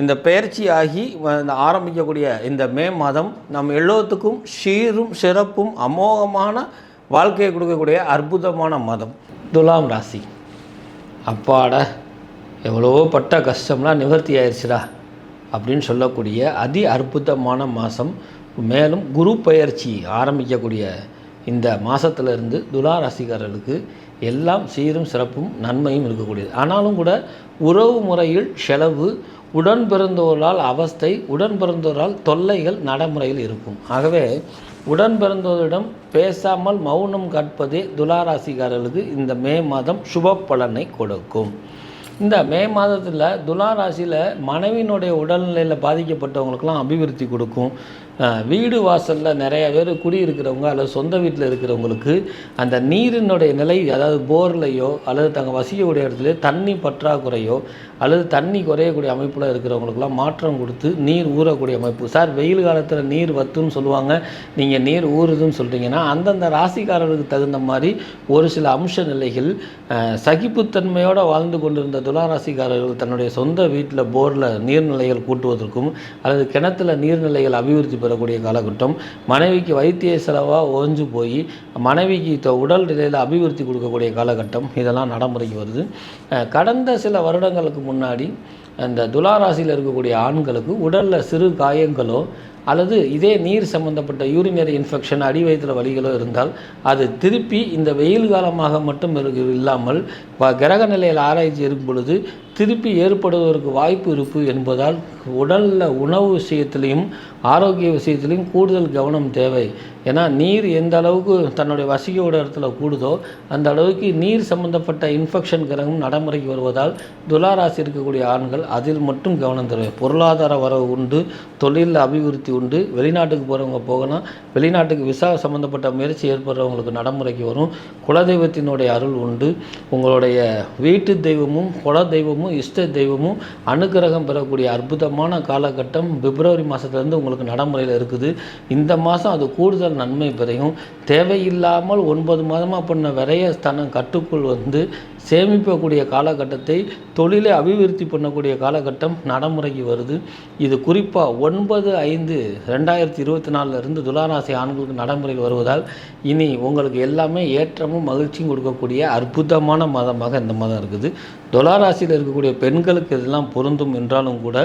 இந்த பயிற்சி ஆகி ஆரம்பிக்கக்கூடிய இந்த மே மாதம் நம் எல்லோத்துக்கும் சீரும் சிறப்பும் அமோகமான வாழ்க்கையை கொடுக்கக்கூடிய அற்புதமான மாதம். துலாம் ராசி. அப்பாட எவ்வளோ பட்ட கஷ்டம்லாம் நிவர்த்தி ஆயிடுச்சுடா அப்படின்னு சொல்லக்கூடிய அதி அற்புதமான மாதம். மேலும் குரு பயிற்சி ஆரம்பிக்கக்கூடிய இந்த மாதத்துலேருந்து துலா ராசிக்காரர்களுக்கு எல்லாம் சீரும் சிறப்பும் நன்மையும் இருக்கக்கூடியது. ஆனாலும் கூட உறவு முறையில் செலவு உடன் பிறந்தோரால் அவஸ்தை உடன் பிறந்தோரால் தொல்லைகள் நடைமுறையில் இருக்கும். ஆகவே உடன் பிறந்தோரிடம் பேசாமல் மௌனம் காட்பதே துலாராசிக்காரர்களுக்கு இந்த மே மாதம் சுப பலனை கொடுக்கும். இந்த மே மாதத்தில் துலா ராசியில் மனைவியினுடைய உடல்நிலையில் பாதிக்கப்பட்டவங்களுக்கெல்லாம் அபிவிருத்தி கொடுக்கும். வீடு வாசலில் நிறைய பேர் குடியிருக்கிறவங்க அல்லது சொந்த வீட்டில் இருக்கிறவங்களுக்கு அந்த நீரினுடைய நிலை அதாவது போர்லையோ அல்லது தங்கள் வசிக்கக்கூடிய இடத்துல தண்ணி பற்றாக்குறையோ அல்லது தண்ணி குறையக்கூடிய அமைப்பில் இருக்கிறவங்களுக்குலாம் மாற்றம் கொடுத்து நீர் ஊறக்கூடிய அமைப்பு. சார் வெயில் காலத்தில் நீர் வத்துன்னு சொல்லுவாங்க. நீங்கள் நீர் ஊறுதுன்னு சொல்கிறீங்கன்னா அந்தந்த ராசிக்காரர்களுக்கு தகுந்த மாதிரி ஒரு சில அம்ச நிலைகள் சகிப்புத்தன்மையோடு வாழ்ந்து கொண்டிருந்த துலா ராசிக்காரர்கள் தன்னுடைய சொந்த வீட்டில் போரில் நீர்நிலைகள் கூட்டுவதற்கும் அல்லது கிணத்துல நீர்நிலைகள் அபிவிருத்தி பெறக்கூடிய காலகட்டம். மனைவிக்கு வைத்திய செலவாக ஓஞ்சு போய் மனைவிக்கு உடல் நிலையில் அபிவிருத்தி கொடுக்கக்கூடிய காலகட்டம் இதெல்லாம் நடைமுறைக்கு வருது. கடந்த சில வருடங்களுக்கு முன்னாடி அந்த துளாராசியில் இருக்கக்கூடிய ஆண்களுக்கு உடலில் சிறு காயங்களோ அல்லது இதே நீர் சம்பந்தப்பட்ட யூரினரி இன்ஃபெக்ஷன் அடி வயிற்றுல வழிகளோ இருந்தால் அது திருப்பி இந்த வெயில் காலமாக மட்டும் இல்லாமல் வ- கிரக நிலையில் ஆராய்ச்சி இருக்கும் பொழுது திருப்பி ஏற்படுவதற்கு வாய்ப்பு இருப்பு என்பதால் உடலில் உணவு விஷயத்திலையும் ஆரோக்கிய விஷயத்திலையும் கூடுதல் கவனம் தேவை. ஏன்னா நீர் எந்த அளவுக்கு தன்னுடைய வசிக்கையோட இடத்துல கூடுதோ அந்த அளவுக்கு நீர் சம்பந்தப்பட்ட இன்ஃபெக்ஷன் கிரகம் நடைமுறைக்கு வருவதால் துலாராசி இருக்கக்கூடிய ஆண்கள் அதில் மட்டும் கவனம் தேவை. பொருளாதார வரவு உண்டு தொழிலில் அபிவிருத்தி உண்டு. வெளிநாட்டுக்கு போகிறவங்க போகலாம். வெளிநாட்டுக்கு விசா சம்மந்தப்பட்ட முயற்சி ஏற்படுறவங்களுக்கு நடைமுறைக்கு வரும். குலதெய்வத்தினுடைய அருள் உண்டு. உங்களுடைய வீட்டு தெய்வமும் குல தெய்வமும் இஷ்ட தெய்வமும் அனுக்கிரகம் பெறக்கூடிய அற்புதமான காலகட்டம் பிப்ரவரி மாதத்துலேருந்து உங்களுக்கு நடைமுறையில் இருக்குது. இந்த மாதம் அது கூடுதல் நன்மை பெறையும் தேவையில்லாமல் ஒன்பது மாதமாக பண்ண விரைய ஸ்தானம் கட்டுக்குள் வந்து சேமிக்கக்கூடிய காலகட்டத்தை தொழிலை அபிவிருத்தி பண்ணக்கூடிய காலகட்டம் நடைமுறைக்கு வருது. இது குறிப்பாக ஒன்பது ஐந்து ரெண்டாயிரத்தி இருபத்தி நாலுலேருந்து துளாராசி ஆண்களுக்கு நடைமுறையில் வருவதால் இனி உங்களுக்கு எல்லாமே ஏற்றமும் மகிழ்ச்சியும் கொடுக்கக்கூடிய அற்புதமான மாதமாக இந்த மாதம் இருக்குது. துளாராசியில் இருக்கக்கூடிய பெண்களுக்கு இதெல்லாம் பொருந்தும் என்றாலும் கூட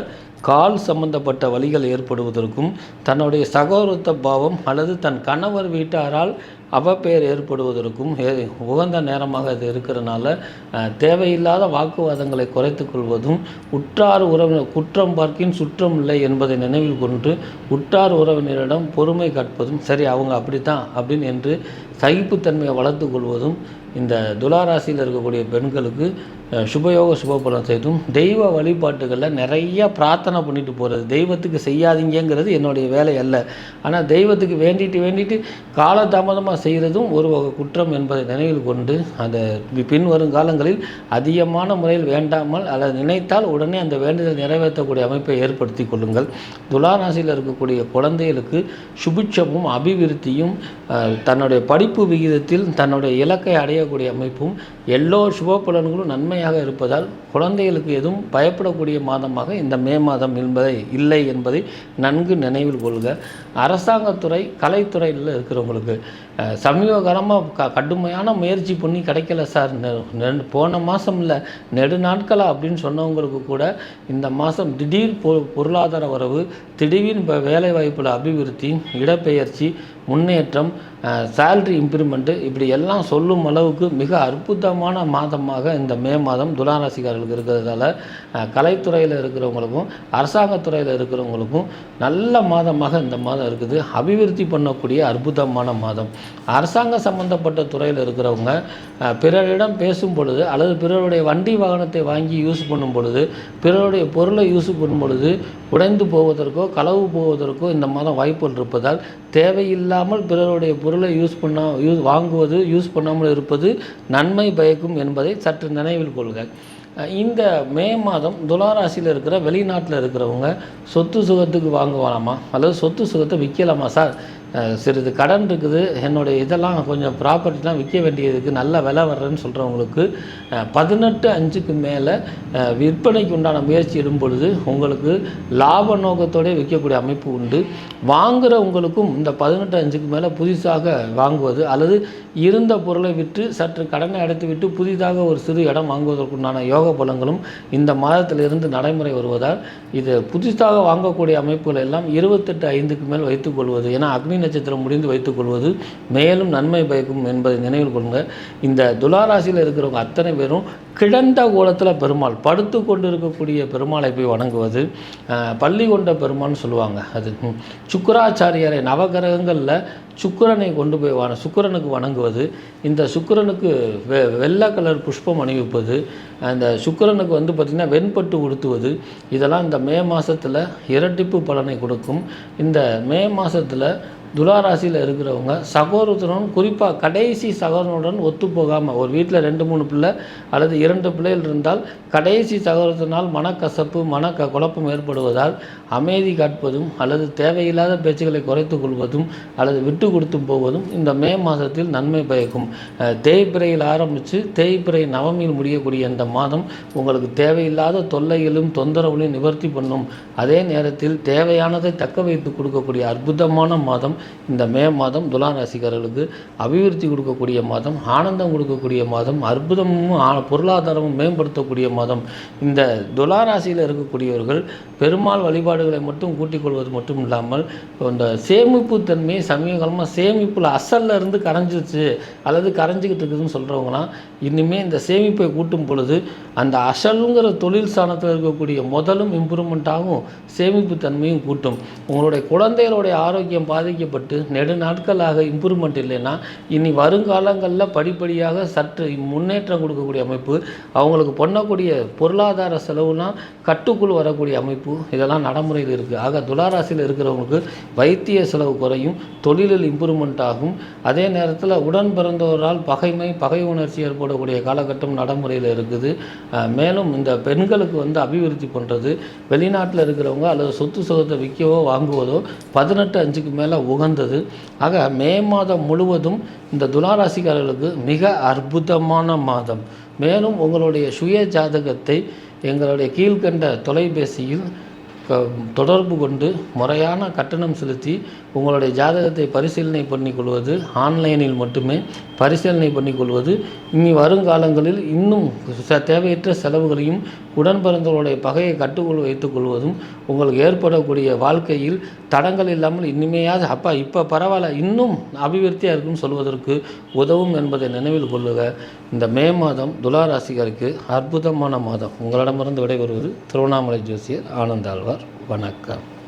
கால் சம்பந்தப்பட்ட வலிகள் ஏற்படுவதற்கும் தன்னுடைய சகோதரத்த பாவம் அல்லது தன் கணவர் வீட்டாரால் அவப்பெயர் ஏற்படுவதற்கும் உகந்த நேரமாக இது இருக்கிறனால அஹ், தேவையில்லாத வாக்குவாதங்களை குறைத்து கொள்வதும் உற்றார் உறவினர் குற்றம் பார்க்கின் சுற்றம் இல்லை என்பதை நினைவில் கொண்டு உற்றார் உறவினரிடம் பொறுமை கற்பதும் சரி அவங்க அப்படித்தான் அப்படின்னு என்று சகிப்புத்தன்மையை வளர்த்து கொள்வதும் இந்த துளாராசியில் இருக்கக்கூடிய பெண்களுக்கு சுபயோக சுபபலம் செய்தும் தெய்வ வழிபாட்டுகளில் நிறைய பிரார்த்தனை பண்ணிட்டு போகிறது தெய்வத்துக்கு செய்யாதீங்கங்கிறது என்னுடைய வேலை அல்ல. ஆனால் தெய்வத்துக்கு வேண்டிட்டு வேண்டிட்டு காலதாமதமாக செய்கிறதும் ஒரு வகை குற்றம் என்பதை நினைவில் கொண்டு அந்த பின்வரும் காலங்களில் அதிகமான முறையில் வேண்டாமல் அல்லது நினைத்தால் உடனே அந்த வேண்டுதல் நிறைவேற்றக்கூடிய அமைப்பை ஏற்படுத்தி கொள்ளுங்கள். துளாராசியில் இருக்கக்கூடிய குழந்தைகளுக்கு சுபிட்சமும் அபிவிருத்தியும் தன்னுடைய படிப்பு விகிதத்தில் தன்னுடைய இலக்கை அடைய அடையக்கூடிய அமைப்பும் எல்லோ சுப பலன்களும் நன்மையாக இருப்பதால் குழந்தைகளுக்கு எதுவும் பயப்படக்கூடிய மாதமாக இந்த மே மாதம் என்பதை இல்லை என்பதை நன்கு நினைவில் கொள்க. அரசாங்கத்துறை கலைத்துறையில் இருக்கிறவங்களுக்கு சமீப காலமாக க கடுமையான முயற்சி பண்ணி கிடைக்கல சார். நெ- நெ- போன மாதம் இல்லை நெடுநாட்களா அப்படின்னு சொன்னவங்களுக்கு கூட இந்த மாதம் திடீர் பொ பொருளாதார வரவு திடீர்னு இப்போ வேலைவாய்ப்பில் அபிவிருத்தி இடப்பெயர்ச்சி முன்னேற்றம் சேல்ரி இம்ப்ரூவ்மெண்ட்டு இப்படி எல்லாம் சொல்லும் அளவுக்கு மிக அற்புதமான மாதமாக இந்த மே மாதம் துளாராசிக்காரர்களுக்கு இருக்கிறதால கலைத்துறையில் இருக்கிறவங்களுக்கும் அரசாங்கத்துறையில் இருக்கிறவங்களுக்கும் நல்ல மாதமாக இந்த மாதம் இருக்குது. அபிவிருத்தி பண்ணக்கூடிய அற்புதமான மாதம். அரசாங்க சம்பந்தப்பட்ட துறையில் இருக்கிறவங்க பிறரிடம் பேசும் பொழுது அல்லது பிறருடைய வண்டி வாகனத்தை வாங்கி யூஸ் பண்ணும் பொழுது பிறருடைய பொருளை யூஸ் பண்ணும் பொழுது உடைந்து போவதற்கோ களவு போவதற்கோ இந்த மாதம் வாய்ப்புகள் இருப்பதால் தேவையில்லாமல் பிறருடைய பொருளை யூஸ் பண்ணா யூஸ் வாங்குவது யூஸ் பண்ணாமல் இருப்பது நன்மை பயக்கும் என்பதை சற்று நினைவில் கொள்க. இந்த மே மாதம் துளாராசியில் இருக்கிற வெளிநாட்டில் இருக்கிறவங்க சொத்து சுகத்துக்கு வாங்குவாலாமா அல்லது சொத்து சுகத்தை விற்கலாமா சார்? சிறிது கடன் இருக்குது. என்னுடைய இதெல்லாம் கொஞ்சம் ப்ராப்பர்ட்டிலாம் விற்க வேண்டியதுக்கு நல்ல விலை வர்றேன்னு சொல்கிறவங்களுக்கு பதினெட்டு அஞ்சுக்கு மேலே விற்பனைக்கு உண்டான முயற்சி இடும் பொழுது உங்களுக்கு லாப நோக்கத்தோடய விற்கக்கூடிய அமைப்பு உண்டு. வாங்குகிற உங்களுக்கும் இந்த பதினெட்டு அஞ்சுக்கு மேலே புதுசாக வாங்குவது அல்லது இருந்த பொருளை விற்று சற்று கடனை அடைத்து விட்டு புதிதாக ஒரு சிறு இடம் வாங்குவதற்குண்டான யோக பலங்களும் இந்த மாதத்திலிருந்து நடைமுறை வருவதால் இது புதுசாக வாங்கக்கூடிய அமைப்புகள் எல்லாம் இருபத்தெட்டு ஐந்துக்கு மேல் வைத்துக்கொள்வது ஏன்னா அக்னி நட்சத்திரம் முடிந்து வைத்துக்கொள்வது மேலும் நன்மை பயக்கும் என்பதை நினைவில் கொள்ளுங்கள் இந்த துளாராசியில் இருக்கிறவங்க அத்தனை பேரும் கிடந்த கோலத்தில் பெருமாள் படுத்து கொண்டு இருக்கக்கூடிய பெருமாளை போய் வணங்குவது பள்ளி கொண்ட பெருமாள்னு சொல்லுவாங்க அது. சுக்கராச்சாரியரை நவகிரகங்களில் சுக்கிரனை கொண்டு போய் வண சுக்கிரனுக்கு வணங்குவது இந்த சுக்கிரனுக்கு வெ வெள்ளை கலர் புஷ்பம் அணிவிப்பது அந்த சுக்கிரனுக்கு வந்து பார்த்திங்கன்னா வெண்பட்டு உடுத்துவது இதெல்லாம் இந்த மே மாதத்தில் இரட்டிப்பு பலனை கொடுக்கும். இந்த மே மாதத்தில் துளாராசியில் இருக்கிறவங்க சகோதரத்துடன் குறிப்பாக கடைசி சகோதரனுடன் ஒத்து போகாமல் ஒரு வீட்டில் ரெண்டு மூணு பிள்ளை அல்லது இரண்டு பிள்ளைகள் இருந்தால் கடைசி சகோதரத்தினால் மனக்கசப்பு மன க குழப்பம் ஏற்படுவதால் அமைதி காட்பதும் அல்லது தேவையில்லாத பேச்சுக்களை குறைத்து கொள்வதும் அல்லது விட்டு கொடுத்து போவதும் இந்த மே மாதத்தில் நன்மை பயக்கும். தேய்பிரையில் ஆரம்பித்து தேய்பிரை நவமியில் முடியக்கூடிய இந்த மாதம் உங்களுக்கு தேவையில்லாத தொல்லைகளும் தொந்தரவுகளையும் நிவர்த்தி பண்ணும். அதே நேரத்தில் தேவையானதை தக்க வைத்து கொடுக்கக்கூடிய அற்புதமான மாதம் இந்த மே மாதம் துலா ராசிக்காரர்களுக்கு அபிவிருத்தி கொடுக்கக்கூடிய மாதம் ஆனந்தம் கொடுக்கக்கூடிய மாதம் அற்புதமும் பொருளாதாரமும் மேம்படுத்தக்கூடிய மாதம். இந்த துலா ராசியில் இருக்கக்கூடியவர்கள் பெருமாள் வழிபாடுகளை மட்டும் கூட்டிக் கொள்வது மட்டும் இல்லாமல் இந்த சேமிப்பு தன்மையை சமீப நம்ம சேமிப்பில் அசலில் இருந்து கரைஞ்சிருச்சு அல்லது கரைஞ்சிக்கிட்டு இருக்குதுன்னு சொல்கிறவங்களாம் இனிமேல் இந்த சேமிப்பை கூட்டும் பொழுது அந்த அசலுங்கிற தொழில் ஸ்தானத்தில் இருக்கக்கூடிய முதலும் இம்ப்ரூவ்மெண்ட் ஆகும் சேமிப்பு தன்மையும் கூட்டும். உங்களுடைய குழந்தைகளுடைய ஆரோக்கியம் பாதிக்கப்பட்டு நெடு நாட்களாக இம்ப்ரூவ்மெண்ட் இல்லைன்னா இனி வருங்காலங்களில் படிப்படியாக சற்று முன்னேற்றம் கொடுக்கக்கூடிய அமைப்பு அவங்களுக்கு பண்ணக்கூடிய பொருளாதார செலவுலாம் கட்டுக்குள் வரக்கூடிய அமைப்பு இதெல்லாம் நடைமுறையில் இருக்குது ஆக துளாராசியில் இருக்கிறவங்களுக்கு வைத்திய செலவு குறையும் தொழிலில் இம்ப்ரூவ்மெண்ட் ஆகும். அதே நேரத்தில் உடன் பிறந்தவரால் பகைமை பகை உணர்ச்சி ஏற்படக்கூடிய காலகட்டம் நடைமுறையில் இருக்குது. மேலும் இந்த பெண்களுக்கு வந்து அபிவிருத்தி பண்ணுறது வெளிநாட்டில் இருக்கிறவங்க அல்லது சொத்து சுகத்தை விற்கவோ வாங்குவதோ பதினெட்டு அஞ்சுக்கு மேலே உகந்தது. ஆக மே மாதம் முழுவதும் இந்த துளாராசிக்காரர்களுக்கு மிக அற்புதமான மாதம். மேலும் உங்களுடைய சுய ஜாதகத்தை எங்களுடைய கீழ்கண்ட தொலைபேசியில் தொடர்பு கொண்டு முறையான கட்டணம் செலுத்தி உங்களுடைய ஜாதகத்தை பரிசீலனை பண்ணிக்கொள்வது ஆன்லைனில் மட்டுமே பரிசீலனை பண்ணிக்கொள்வது இனி வருங்காலங்களில் இன்னும் தேவையற்ற செலவுகளையும் உடன்பிறந்தவர்களுடைய பகையை கட்டுக்குள் வைத்துக் கொள்வதும் உங்களுக்கு ஏற்படக்கூடிய வாழ்க்கையில் தடங்கள் இல்லாமல் இனிமையாவது அப்பா இப்போ பரவாயில்ல இன்னும் அபிவிருத்தியாக இருக்குன்னு சொல்வதற்கு உதவும் என்பதை நினைவில் கொள்ளுக. இந்த மே மாதம் துலா ராசிகருக்கு அற்புதமான மாதம். உங்களிடமிருந்து விடைபெறுவது திருவண்ணாமலை ஜோசியர் ஆனந்தாழ்வார். வணக்கம்.